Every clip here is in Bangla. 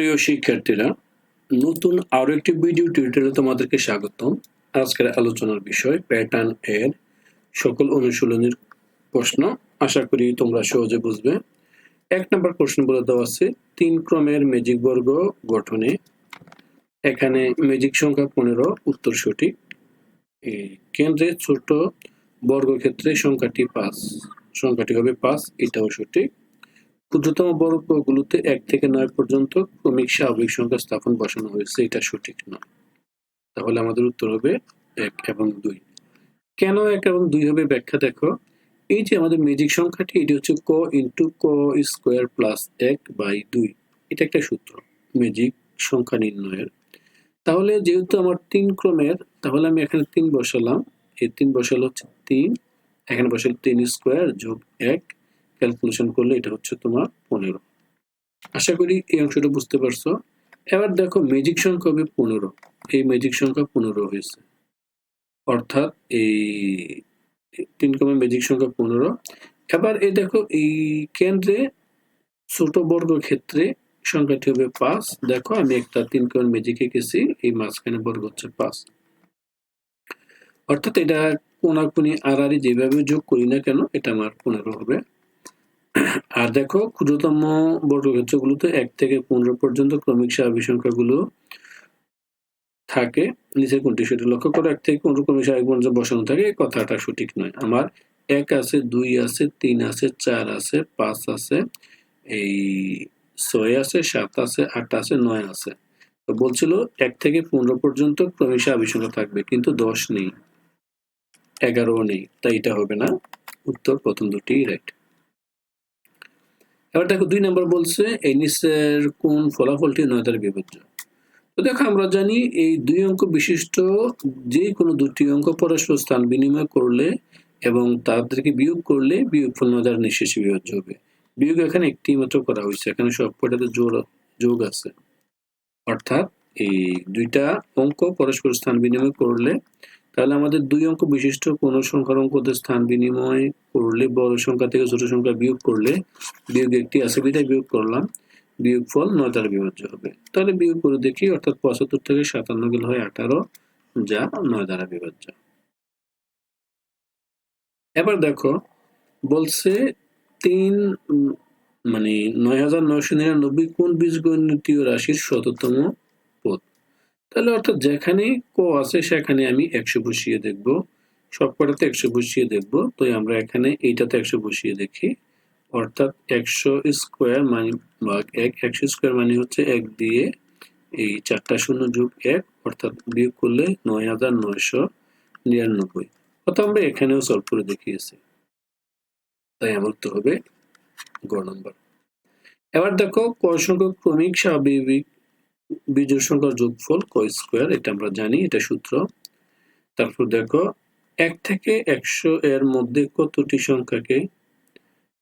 প্রিয় শিক্ষার্থীরা, নতুন আরও একটি ভিডিও টিউটোরিয়ালে তোমাদেরকে স্বাগতম। আজকের আলোচনার বিষয় প্যাটার্ন এর সকল অনুশীলনের প্রশ্ন। আশা করি তোমরা সহজে বুঝবে। এক নম্বর প্রশ্ন বলে দেওয়া আছে, তিন ক্রমের ম্যাজিক বর্গ গঠনে। এখানে ম্যাজিক সংখ্যা পনেরো, উত্তর সঠিক। কেন্দ্রে ছোট বর্গক্ষেত্রে সংখ্যাটি পাঁচ, সংখ্যাটি হবে পাঁচ, এটাও সঠিক। ক্ষুদ্রতম বর্গগুলোতে এক থেকে নয় পর্যন্ত ক্রমিক স্বাভাবিক সংখ্যা স্থাপন বসানো হয়েছে, এটা সঠিক নয়। তাহলে আমাদের উত্তর হবে এক এবং দুই। কেন এক এবং দুই হবে ব্যাখ্যা দেখো। এই যে আমাদের ম্যাজিক সংখ্যাটি, এটি হচ্ছে ক ইন্টু ক স্কোয়ার প্লাস এক বাই দুই। এটা একটা সূত্র ম্যাজিক সংখ্যা নির্ণয়ের। তাহলে যেহেতু আমার তিন ক্রমের, তাহলে আমি এখানে তিন বসালাম। এই তিন বসালো হচ্ছে তিন, এখানে বসাল তিন স্কোয়ার যোগ এক। ক্যালকুলেশন করলে এটা হচ্ছে তোমার পনেরো। আশা করি এই অংশটা বুঝতে পারছ। এবার দেখো ম্যাজিক সংখ্যা হবে পনেরো। এই ম্যাজিক সংখ্যা পনেরো হয়েছে। অর্থাৎ এই তিন কমে ম্যাজিক সংখ্যা পনেরো। এবার এই দেখো এই কেন্দ্রে ছোট বর্গ ক্ষেত্রে সংখ্যাটি হবে পাঁচ। দেখো আমি একটা তিন কমের ম্যাজিক এঁকেছি এই মাঝখানে বর্গ হচ্ছে পাঁচ। অর্থাৎ এটা কোনাকুনি আড়াআড়ি যেভাবে যোগ করি না কেন, এটা আমার পনেরো হবে। আর দেখো, ক্ষুদ্রতম বর্গক্ষেত্রগুলোতে এক থেকে পনেরো পর্যন্ত ক্রমিক স্বাভাবিক সংখ্যাগুলো থাকে। নিচের কোনটি সেটি লক্ষ্য করো, এক থেকে পনেরো ক্রমিক স্বাভাবিক পর্যন্ত বসানো থাকে। কথাটা সঠিক নয়। আমার এক আছে, দুই আছে, তিন আছে, চার আছে, পাঁচ আছে, এই ছয় আছে, সাত আছে, আট আছে, নয় আছে। তো বলছিল এক থেকে পনেরো পর্যন্ত ক্রমিক স্বাভাবিক সংখ্যা থাকবে, কিন্তু দশ নেই এগারো নেই, তাই এটা হবে না। উত্তর প্রথম দুটি রাইট এবার দেখো দুই নম্বর বলছে, এই নিচের কোন ফলাফলটি নয় দ্বারা বিভাজ্য তো দেখো আমরা জানি এই দুই অঙ্ক বিশিষ্ট যে কোনো দুটি অঙ্ক পরস্পর স্থান বিনিময় করলে এবং তাদেরকে বিয়োগ করলে বিয়োগ ফল নয় দ্বারা নিঃশেষে বিভাজ্য হবে। বিয়োগ এখানে একটি মাত্র করা হয়েছে, এখানে সব কয়টাতে জোর যোগ আছে। অর্থাৎ এই দুইটা অঙ্ক পরস্পর স্থান বিনিময় করলে তাহলে আমাদের দুই অঙ্ক বিশিষ্ট কোন সংখ্যার অঙ্কতে স্থান বিনিময় করলে বড় সংখ্যা থেকে ছোট সংখ্যা বিয়োগ করলে বিয়োগ একটি আছে বিধায় বিয়োগ করলাম, বিয়োগ ফল নয় দ্বারা বিভাজ্য হবে। তাহলে বিয়োগ করে দেখি, অর্থাৎ পঁচাত্তর থেকে সাতান্ন গেলে হয় আঠারো, যা নয় দ্বারা বিভাজ্য। এবার দেখো, বলছে তিন মানে নয় হাজার নয়শো নিরানব্বই কোন বীজগণিতীয় রাশির শততম তাহলে অর্থাৎ যেখানে ক আছে, সেখানে আমি একশো বসিয়ে দেখব। সব কটাতে একশো বসিয়ে দেখব। তো আমরা এখানে এইটাতে একশো বসিয়ে দেখি। অর্থাৎ একশো স্কোয়ার মানে এক, একশো স্কোয়ার মানে হচ্ছে এক দিয়ে এই চারটা শূন্য যোগ এক, অর্থাৎ বিয়োগ করলে নয় হাজার নয়শো নিরানব্বই। অর্থাৎ আমরা এখানেও সলভ করে দেখিয়েছি। তাই আমার উত্তর হবে গ নম্বর। এবার দেখো, ক সংখ্যক ক্রমিক স্বাভাবিক বিজোড় সংখ্যার যোগফল ক স্কোয়ার, এটা আমরা জানি, এটা সূত্র। তারপর দেখো, এক থেকে একশো এর মধ্যে কতটি সংখ্যাকে?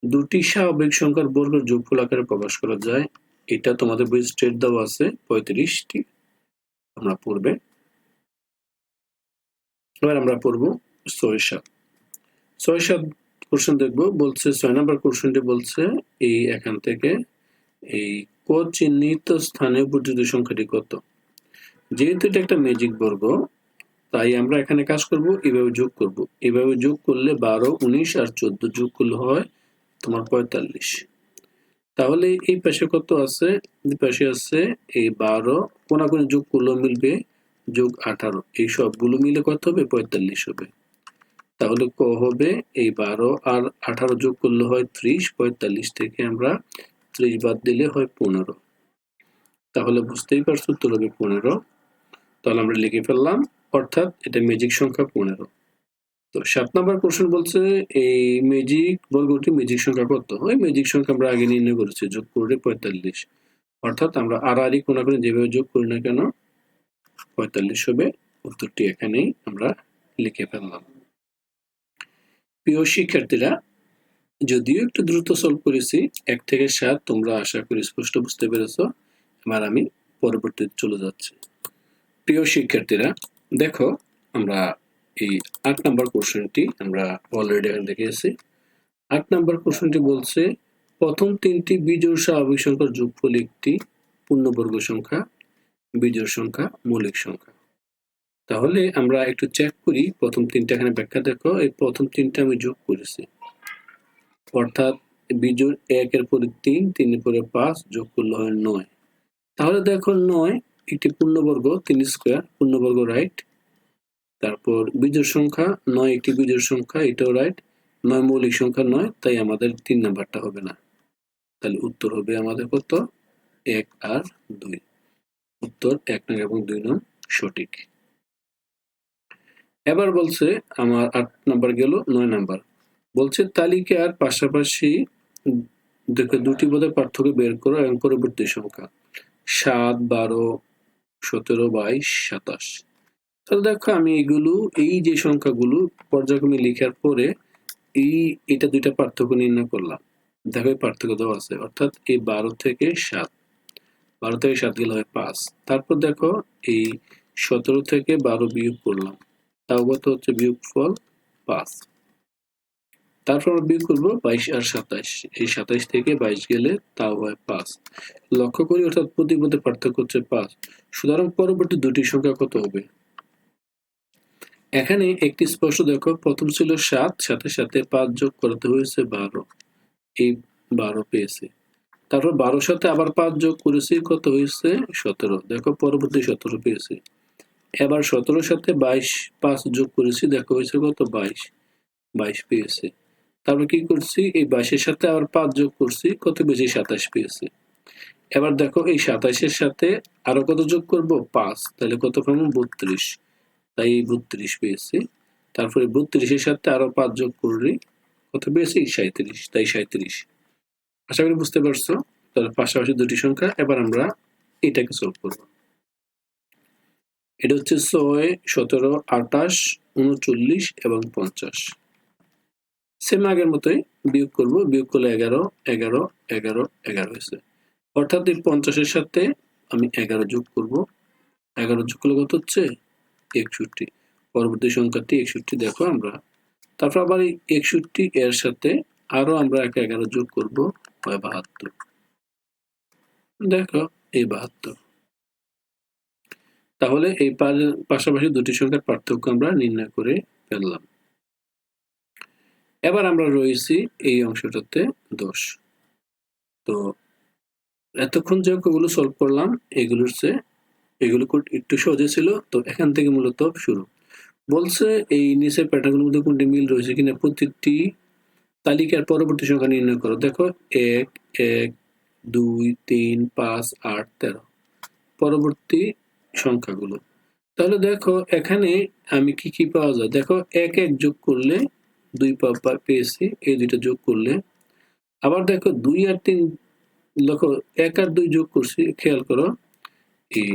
দুটি স্বাভাবিক সংখ্যার বর্গের যোগফল আকারে প্রকাশ করা যায়। এটা তোমাদের বই স্টেট দেওয়া আছে, পঁয়ত্রিশটি। আমরা পড়বে। এবার আমরা পড়ব ছয় সাত। ছয় সাত কোশ্চেন দেখব, বলছে, ছয় নম্বর কোশ্চেনটি বলছে, এই এখান থেকে, এই ক চিহ্নিত স্থানে উপযোগী সংখ্যাটি কত? যেহেতু এটা একটা ম্যাজিক বর্গ, তাই আমরা এখানে কাজ করব, এভাবে যোগ করব। এভাবে যোগ করলে বারো, উনিশ আর চোদ্দ যোগ করলে হয় তোমার পঁয়তাল্লিশ। তাহলে এই পাশে কত আছে? পাশে আছে এই বারো, কোনাকুনি যোগ করলেও মিলবে, যোগ আঠারো। এই সবগুলো মিলে কত হবে? পঁয়তাল্লিশ হবে। তাহলে ক হবে? এই বারো আর আঠারো যোগ করলে হয় ত্রিশ, পঁয়তাল্লিশ থেকে আমরা ত্রিশ বাদ দিলে হয় পনেরো। তাহলে বুঝতেই পারছ হবে পনেরো। তাহলে আমরা লিখে ফেললাম, অর্থাৎ এটা ম্যাজিক সংখ্যা পনেরো। তো সাত নম্বর প্রশ্ন বলছে, এই ম্যাজিক বর্গটি ম্যাজিক সংখ্যা কত? ওই ম্যাজিক সংখ্যা আমরা আগে নির্ণয় করেছি, যোগ করলে পঁয়তাল্লিশ। অর্থাৎ আমরা আড়াআড়ি কোনা করে যেভাবে যোগ করি না কেন, পঁয়তাল্লিশ হবে, উত্তরটি এখানেই আমরা লিখে ফেললাম। প্রিয় শিক্ষার্থীরা যদিও একটু দ্রুত সলভ করেছি, এক থেকে সাত তোমরা আশা করি স্পষ্ট বুঝতে পেরেছ, এবার আমি পরবর্তীতে চলে যাচ্ছি। প্রিয় শিক্ষার্থীরা, দেখো আমরা এই আট নম্বর কোশ্চেনটি আমরা অলরেডি এখানে দেখিয়েছি। আট নম্বর কোশ্চেনটি বলছে, প্রথম তিনটি বিজোড় স্বাভাবিক সংখ্যার যোগফল একটি পূর্ণবর্গ সংখ্যা, বিজোড় সংখ্যা মৌলিক সংখ্যা। তাহলে আমরা একটু চেক করি, প্রথম তিনটা এখানে ব্যাখ্যা দেখো, এই প্রথম তিনটা আমি যোগ করেছি। অর্থাৎ বিজোড় একের পরে তিন তিনের পরে পাঁচ যোগ করলে হয় নয়। তাহলে দেখো নয় একটি পূর্ণবর্গ, তিন স্কোয়ার, পূর্ণবর্গ রাইট তারপর বিজোড় সংখ্যা, নয় একটি বিজোড় সংখ্যা, এটাও রাইট নয় মৌলিক সংখ্যা নয়, তাই আমাদের তিন নাম্বারটা হবে না। তাহলে উত্তর হবে আমাদের কত? এক আর দুই। উত্তর এক নং এবং দুই নং সঠিক। এবার বলছে আমার আট নাম্বার গেল, নয় নাম্বার। বলছে তালিকার পাশাপাশি দেখো দুটি বোধের পার্থক্য বের করো এবং পরবর্তী সংখ্যা। সাত, বারো, সতেরো, বাইশ, সাতাশ। তাহলে দেখো, আমি এগুলো, এই যে সংখ্যাগুলো পর্যায়ক্রমে লেখার পরে এই, এটা দুইটা পার্থক্য নির্ণয় করলাম। দেখো, এই পার্থক্য দেওয়া আছে। অর্থাৎ এই বারো থেকে সাত। বারো থেকে সাত গেলে হয় পাঁচ। তারপর দেখো, এই সতেরো থেকে বারো বিয়োগ করলাম। তাও কত হচ্ছে? বিয়োগ ফল পাঁচ। তারপর বিয়োগ করব বাইশ আর সাতাইশ এই সাতাইশ থেকে বাইশ গেলে তাও হয় পাঁচ। লক্ষ্য করি, অর্থাৎ প্রতি মধ্যে পার্থক্য হচ্ছে পাঁচ। সুতরাং পরবর্তী দুটি সংখ্যা কত হবে? এখানে একটি স্পষ্ট দেখো, প্রথম ছিল সাত, সাথে সাথে পাঁচ যোগ করতে হয়েছে বারো। এই বারো পেয়েছে। তারপর বারোর সাথে আবার পাঁচ যোগ করেছি, কত হয়েছে? সতেরো। দেখো, পরবর্তী সতেরো পেয়েছে। এবার সতেরোর সাথে বাইশ, পাঁচ যোগ করেছি, দেখো হয়েছে কত? বাইশ। বাইশ পেয়েছে। তারপর কি করছি? এই বাইশের সাথে আবার পাঁচ যোগ করছি, কত বেশি? সাতাশ পেয়েছি। এবার দেখো, এই সাতাশের সাথে আরও কত যোগ করব? পাঁচ। তাহলে কত পাবো? বত্রিশ। তাই বত্রিশ পেয়েছি। তারপরে বত্রিশের সাথে আরও পাঁচ যোগ করলে কত পেয়েছি? সাঁত্রিশ তাই সাঁত্রিশ আশা করি বুঝতে পারছ? তাহলে পাশাপাশি দুটি সংখ্যা, এবার আমরা এটাকে সলভ করব। এটা হচ্ছে ছয়, সতেরো, আঠাশ, উনচল্লিশ এবং পঞ্চাশ। সেম আগের মতোই বিয়োগ করব, বিয়োগ করলে এগারো এগারো এগারো এগারো হয়েছে। অর্থাৎ এই পঞ্চাশের সাথে আমি এগারো যোগ করব। এগারো যোগ করলে কত হচ্ছে? একষট্টি। পরবর্তী সংখ্যাটি একষট্টি, দেখো আমরা। তারপর আবার এই একষট্টি এর সাথে আরও আমরা এক এগারো যোগ করব, হয় বাহাত্তর। দেখো, এই বাহাত্তর। তাহলে এই পাশাপাশি দুটি সংখ্যার পার্থক্য আমরা নির্ণয় করে ফেললাম। এবার আমরা রয়েছি এই অংশটাতে দোষ তো এতক্ষণ যে অঙ্কগুলো সলভ করলাম, এগুলোর চেয়ে এগুলো একটু সহজে ছিল, তো এখান থেকে মূলত শুরু। বলছে এই নিচের প্যাটার্নগুলোর মধ্যে কোনটি মিল রয়েছে কিনা, প্রতিটি তালিকার পরবর্তী সংখ্যা নির্ণয় করো। দেখো, এক এক, দুই, তিন, পাঁচ, আট, তেরো। পরবর্তী সংখ্যাগুলো। তাহলে দেখো, এখানে আমি কি কি পাওয়া যায়? দেখো, এক এক যোগ করলে দুই পেয়েছি, এই দুইটা যোগ করলে। আবার দেখো দুই আর তিন, দেখো এক আর দুই যোগ করছি, খেয়াল করো। এই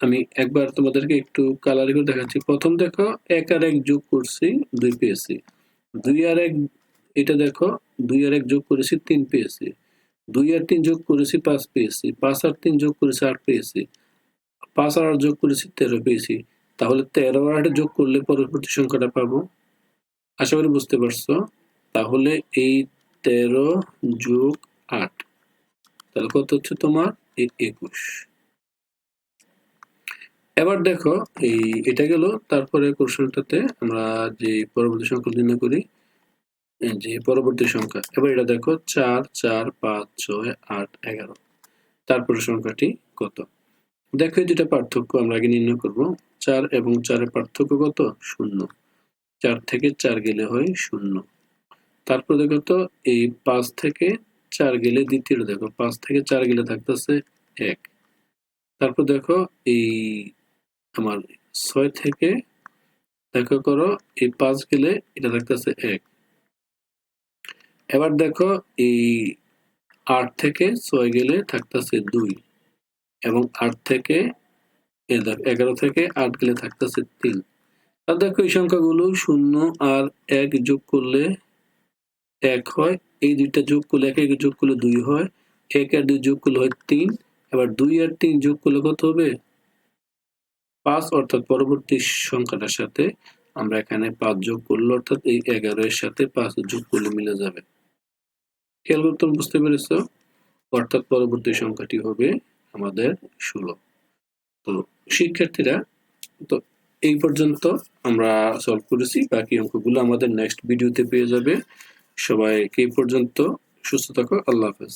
আমি একবার তোমাদেরকে একটু কালারি করে দেখাচ্ছি। প্রথম দেখো এক আর এক যোগ করছি, দুই পেয়েছি। দুই আর এক, এটা দেখো, দুই আর এক যোগ করেছি, তিন পেয়েছি। দুই আর তিন যোগ করেছি, পাঁচ পেয়েছি। পাঁচ আর তিন যোগ করেছি, আট পেয়েছি। পাঁচ আর আট যোগ করেছি, তেরো পেয়েছি। তাহলে তেরো আর আটে যোগ করলে পরবর্তী সংখ্যাটা পাবো। আশা করি বুঝতে পারছ। তাহলে এই তেরো যোগ আট, তাহলে কত হচ্ছে তোমার? একুশ। এবার দেখো, এই এটা গেল, তারপরে কোশ্চেনটাতে আমরা যে পরবর্তী সংখ্যা নির্ণয় করি যে পরবর্তী সংখ্যা, এবার এটা দেখো, চার চার, পাঁচ, ছয়, আট, এগারো। তারপরে সংখ্যাটি কত? দেখো এই দুটা পার্থক্য আমরা আগে নির্ণয় করব। চার এবং চারের পার্থক্য কত? শূন্য। চার থেকে চার গেলে হয় শূন্য। তারপর দেখো তো, এই পাঁচ থেকে চার গেলে দ্বিতীয় দেখো, পাঁচ থেকে চার গেলে থাকতেছে এক। তারপর দেখো এই আমার ছয় থেকে দেখো করো, এই পাঁচ গেলে এটা থাকতেছে এক। এবার দেখো এই আট থেকে ছয় গেলে থাকতেছে দুই এবং আট থেকে এগারো থেকে আট গেলে থাকতেছে তিন। আর দেখো এই সংখ্যাগুলো শূন্য আর এক যোগ করলে এক হয়। এই দুইটা যোগ করলে এক এক যোগ করলে দুই হয়। এক আর দুই যোগ করলে হয় তিন। এবার দুই আর তিন যোগ করলে কত হবে? পাঁচ, অর্থাৎ পরবর্তী সংখ্যাটার সাথে আমরা এখানে পাঁচ যোগ করলে, অর্থাৎ এই এগারো এর সাথে পাঁচ যোগ করলে মিলে যাবে। খেয়াল করতে বুঝতে পেরেছ? অর্থাৎ পরবর্তী সংখ্যাটি হবে আমাদের ষোলো। তো শিক্ষার্থীরা, তো এই পর্যন্ত আমরা সলভ করেছি। বাকি অঙ্কগুলো আমাদের নেক্সট ভিডিওতে পেয়ে যাবে। সবাইকে এই পর্যন্ত সুস্থ থাকো। আল্লাহ হাফেজ।